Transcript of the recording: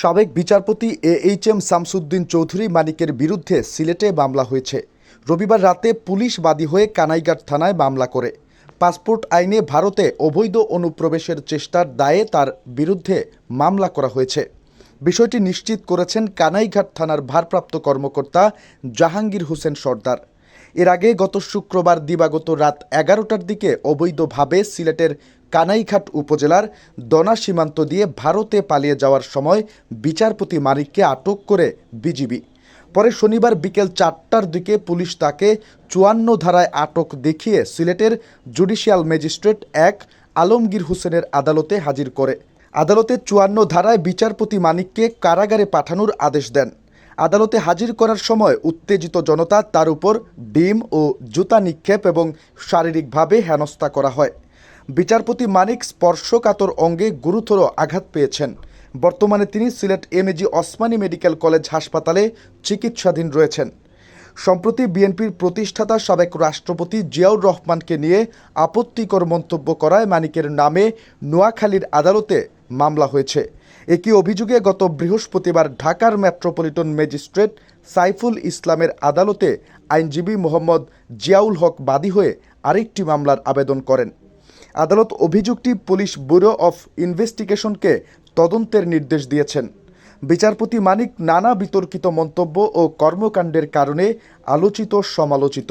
সাবেক বিচারপতি A H M Shamsuddin Chowdhury মানিকের বিরুদ্ধে সিলেটে মামলা হয়েছে। রবিবার রাতে পুলিশ বাদী হয়ে কানাইঘাট থানায় মামলা করে। পাসপোর্ট আইনে ভারতে অবৈধ অনুপ্রবেশের চেষ্টার দায়ে তার বিরুদ্ধে মামলা করা হয়েছে। বিষয়টি নিশ্চিত করেছেন কানাইঘাট থানার ভারপ্রাপ্ত কর্মকর্তা জাহাঙ্গীর হোসেন সর্দার। এর আগে গত শুক্রবার দিবাগত রাত এগারোটার দিকে অবৈধভাবে সিলেটের কানাইঘাট উপজেলার দনা সীমান্ত দিয়ে ভারতে পালিয়ে যাওয়ার সময় বিচারপতি মানিককে আটক করে বিজিবি। পরে শনিবার বিকেল চারটার দিকে পুলিশ তাকে চুয়ান্ন ধারায় আটক দেখিয়ে সিলেটের জুডিশিয়াল ম্যাজিস্ট্রেট এক আলমগীর হোসেনের আদালতে হাজির করে। আদালতে চুয়ান্ন ধারায় বিচারপতি মানিককে কারাগারে পাঠানোর আদেশ দেন। আদালতে হাজির করার সময় উত্তেজিত জনতা তার উপর ডিম ও জুতা নিক্ষেপ এবং শারীরিকভাবে হেনস্থা করা হয়। বিচারপতি মানিক স্পর্শকাতর অঙ্গে গুরুতর আঘাত পেয়েছেন। বর্তমানে তিনি Sylhet MAG Osmani medical college হাসপাতালে চিকিৎসাধীন রয়েছেন। সম্প্রতি বিএনপির প্রতিষ্ঠাতা সাবেক রাষ্ট্রপতি জিয়াউর রহমানকে নিয়ে আপত্তিকর মন্তব্য করায় মানিকের নামে নোয়াখালীর আদালতে মামলা হয়েছে। একই অভিযোগে গত বৃহস্পতিবার ঢাকার মেট্রোপলিটন ম্যাজিস্ট্রেট সাইফুল ইসলামের আদালতে আইনজীবী মোহাম্মদ জিয়াউল হক বাদী হয়ে আরেকটি মামলার আবেদন করেন। আদালত অভিযোগটি পুলিশ ব্যুরো অফ ইনভেস্টিগেশনকে তদন্তের নির্দেশ দিয়েছেন। বিচারপতি মানিক নানা বিতর্কিত মন্তব্য ও কর্মকাণ্ডের কারণে আলোচিত সমালোচিত